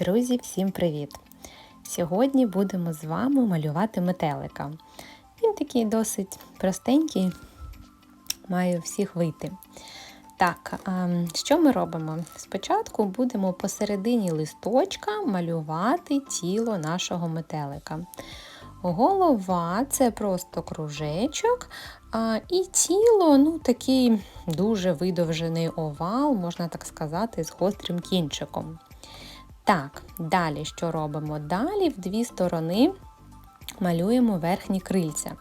Друзі, всім привіт! Сьогодні будемо з вами малювати метелика. Він такий досить простенький, має всіх вийти. Так, що ми робимо? Спочатку будемо посередині листочка малювати тіло нашого метелика. Голова це просто кружечок, і тіло ну, такий дуже видовжений овал, можна так сказати, з гострим кінчиком. Так, далі що робимо? Далі в дві сторони малюємо верхні крильця.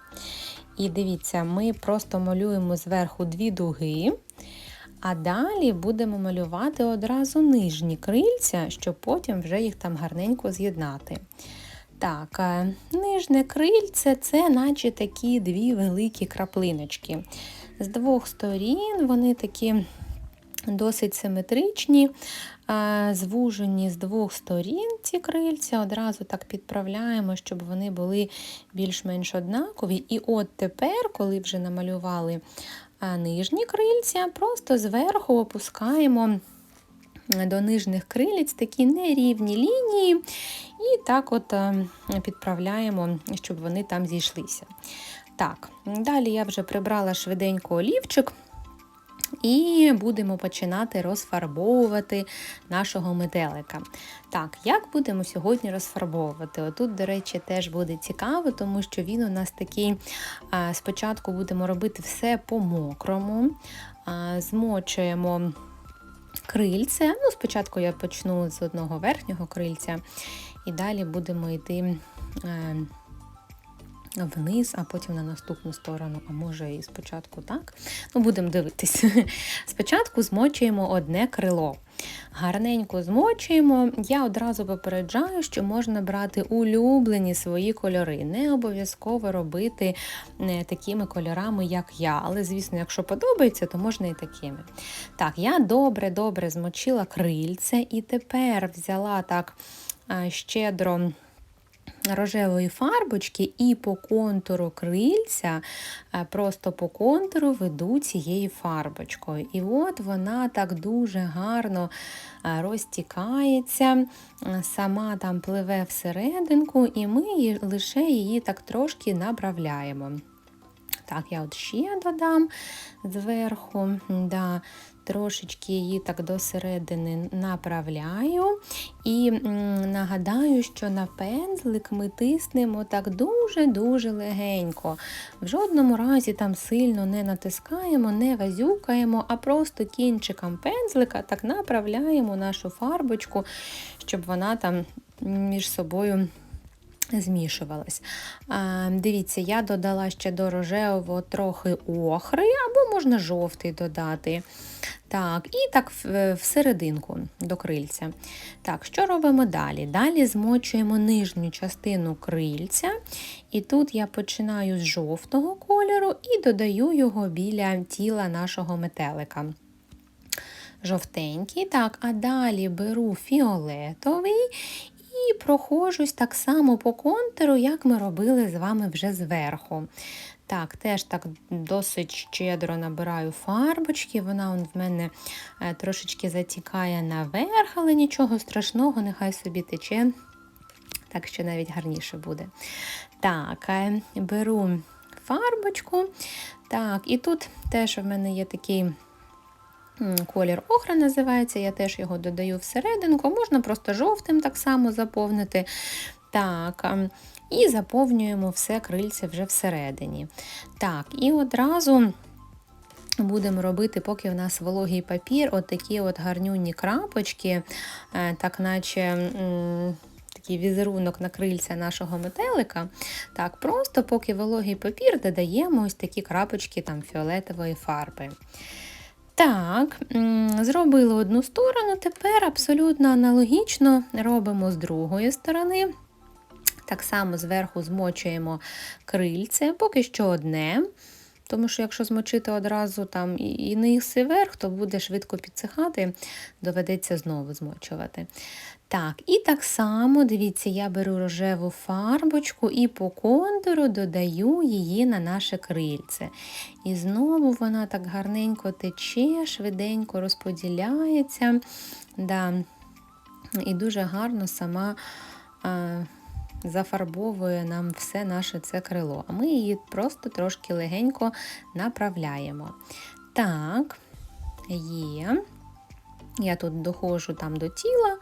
І дивіться, ми просто малюємо зверху дві дуги, а далі будемо малювати одразу нижні крильця, щоб потім вже їх там гарненько з'єднати. Так, е, нижнє крильце це наче такі дві великі краплиночки. З двох сторін вони такі досить симетричні, звужені з двох сторін ці крильця, одразу так підправляємо, щоб вони були більш-менш однакові. І от тепер, коли вже намалювали нижні крильця, просто зверху опускаємо. До нижніх крилиць такі нерівні лінії, і так от підправляємо, щоб вони там зійшлися. Так, Далі я вже прибрала швиденько олівчик. І будемо починати розфарбовувати нашого метелика. Так, як будемо сьогодні розфарбовувати? Отут, до речі, теж буде цікаво, тому що він у нас такий, спочатку будемо робити все по-мокрому, змочуємо крильце. Ну, Спочатку я почну з одного верхнього крильця, і далі будемо йти. Е, вниз, а потім на наступну сторону, а може і спочатку так. Ну, будемо дивитись. Спочатку змочуємо одне крило. Гарненько змочуємо. Я одразу попереджаю, що можна брати улюблені свої кольори. Не обов'язково робити е, такими кольорами, як я. Але, звісно, якщо подобається, то можна і такими. Так, я добре-добре змочила крильце і тепер взяла так щедро рожевої фарбочки і по контуру крильця, е, просто по контуру веду цією фарбочкою. І от вона так дуже гарно е, розтікається, е, сама там пливе всерединку, і ми лише її так трошки направляємо. Так, я от ще додам зверху. Да трошечки її так до середини направляю. І нагадаю, що на пензлик ми тиснемо так дуже-дуже легенько. В жодному разі там сильно не натискаємо, не вазюкаємо, а просто кінчиком пензлика так направляємо нашу фарбочку, щоб вона там між собою змішувалась. Дивіться, я додала ще до рожевого трохи охри, або можна жовтий додати. Так, І так всерединку до крильця. Так, Що робимо далі? Далі змочуємо нижню частину крильця, і тут я починаю з жовтого кольору і додаю його біля тіла нашого метелика. Жовтенький, так, а далі беру фіолетовий і проходжусь так само по контуру, як ми робили з вами вже зверху. Так, теж так досить щедро набираю фарбочки, вона в мене е, трошечки затікає наверх, але нічого страшного, нехай собі тече, так що навіть гарніше буде. Так, е, беру фарбочку. Так, і тут теж в мене є такий. Колір охра називається, я теж його додаю всерединку, можна просто жовтим так само заповнити. Так, ем, І заповнюємо все крильце вже всередині. Так, і одразу. Будемо робити, поки в нас вологий папір, от такі от гарнюні крапочки, е, так наче такий візерунок на крильця нашого метелика. Так, Просто поки вологий папір додаємо ось такі крапочки там фіолетової фарби. Так, зробили одну сторону, тепер абсолютно аналогічно робимо з другої сторони. Так само зверху змочуємо крильце, поки що одне. Тому що, якщо змочити одразу там і низ і верх, то буде швидко підсихати, доведеться знову змочувати. Так, і так само, дивіться, я беру рожеву фарбочку і по контуру додаю її на наше крильце. І знову вона так гарненько тече, швиденько розподіляється. Да. і дуже гарно сама е, зафарбовує нам все наше це крило. А ми її просто трошки легенько направляємо. Так, є. Я тут доходжу там до тіла,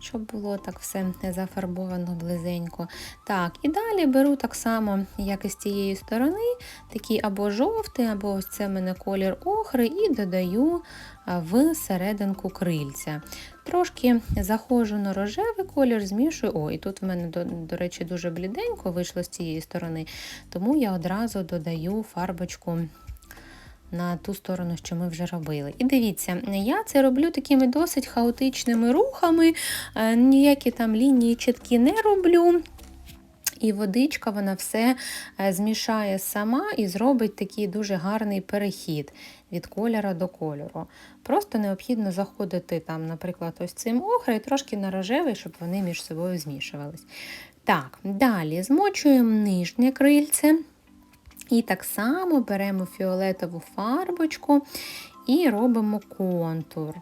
щоб було так все зафарбовано близенько. Так, і далі беру так само, як і з цієї сторони, такий або жовтий, або ось це в мене колір охри, і додаю в серединку крильця. Трошки заходжу на рожевий колір, змішую. О, і тут в мене, до, до речі, дуже бліденько вийшло з цієї сторони, тому я одразу додаю фарбочку на ту сторону, що ми вже робили. І дивіться, я це роблю такими досить хаотичними рухами, е, ніякі там лінії чіткі не роблю. І водичка вона все е, змішає сама і зробить такий дуже гарний перехід від кольору до кольору. Просто необхідно заходити, там, наприклад, ось цим охри і трошки на рожевий, щоб вони між собою змішувались. Так, далі змочуємо нижнє крильце. І так само беремо фіолетову фарбочку і робимо контур.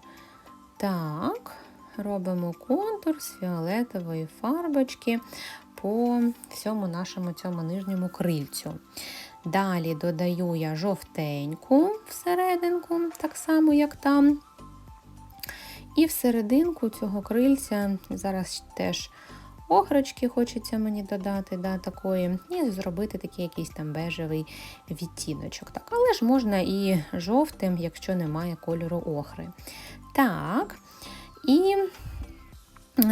Так, робимо контур з фіолетової фарбочки по всьому нашому цьому нижньому крильцю. Далі додаю я жовтеньку всерединку, так само, як там. І всерединку цього крильця зараз теж охрочки хочеться мені додати, да, такої, і зробити такий якийсь там бежевий відтіночок. Так, Але ж можна і жовтим, якщо немає кольору охри. Так, і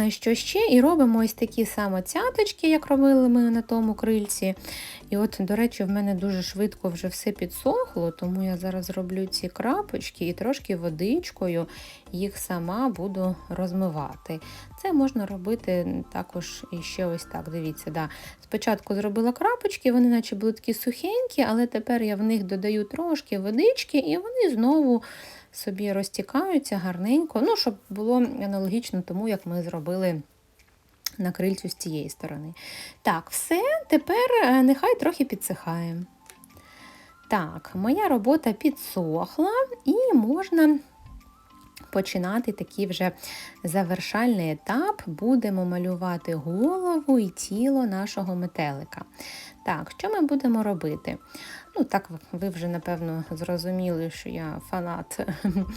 що ще? І робимо ось такі само цяточки, як робили ми на тому крильці. І от, до речі, в мене дуже швидко вже все підсохло, тому я зараз роблю ці крапочки і трошки водичкою їх сама буду розмивати. Це можна робити також і ще ось так. Дивіться, да. спочатку зробила крапочки, вони наче були такі сухенькі, але тепер я в них додаю трошки водички, і вони знову собі розтікаються гарненько, ну, щоб було аналогічно тому, як ми зробили на крильцю з цієї сторони. Так, все, тепер е, нехай трохи підсихає. Так, моя робота підсохла, і можна починати такий вже завершальний етап. Будемо малювати голову і тіло нашого метелика. Так, що ми будемо робити? Ну, так, ви вже, напевно, зрозуміли, що я фанат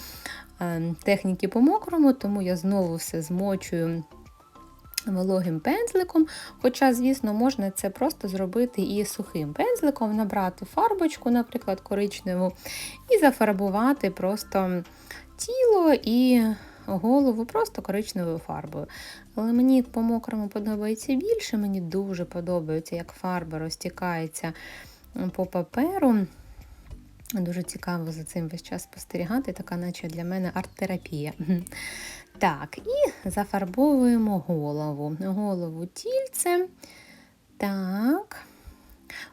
ем, техніки по мокрому, тому я знову все змочую вологим пензликом. Хоча, звісно, можна це просто зробити і сухим пензликом, набрати фарбочку, наприклад, коричневу, і зафарбувати просто тіло і голову просто коричневою фарбою. Але мені по мокрому подобається більше, мені дуже подобається, як фарба розтікається по паперу. Дуже цікаво за цим весь час спостерігати, така, наче для мене арт-терапія. Так, і зафарбовуємо голову. Голову тільцем. Так.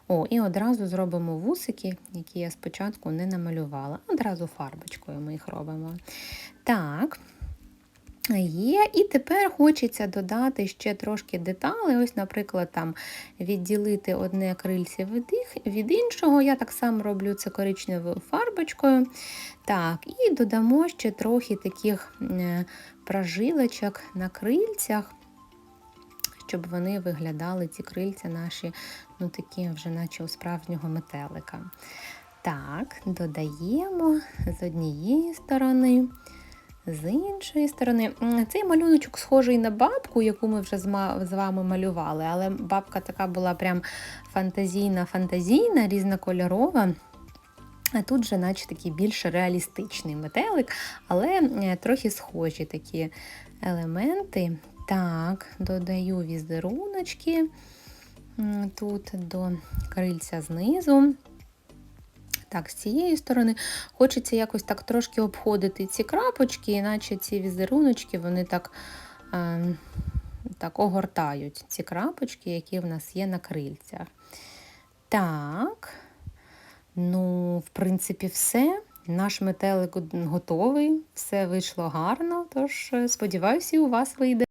О, і одразу зробимо вусики, які я спочатку не намалювала. Одразу фарбочкою ми їх робимо. Так. Є, і тепер хочеться додати ще трошки деталей. Ось, наприклад, там відділити одне крильце від іншого. Я так само роблю це коричневою фарбочкою. Так, І додамо ще трохи таких е, прожилочок на крильцях, щоб вони виглядали, ці крильця наші, ну такі вже наче у справжнього метелика. Так, додаємо з однієї сторони. З іншої сторони, цей малюночок схожий на бабку, яку ми вже з вами малювали, але бабка така була прям фантазійна-фантазійна, різнокольорова. А тут же, наче такий більш реалістичний метелик, але трохи схожі такі елементи. Так, додаю візеруночки тут до крильця знизу. Так, з цієї сторони хочеться якось так трошки обходити ці крапочки, іначе ці візеруночки, вони так е, так огортають ці крапочки, які в нас є на крильцях. Так, ну, в принципі, все. Наш метелик готовий, все вийшло гарно, тож сподіваюся, у вас вийде.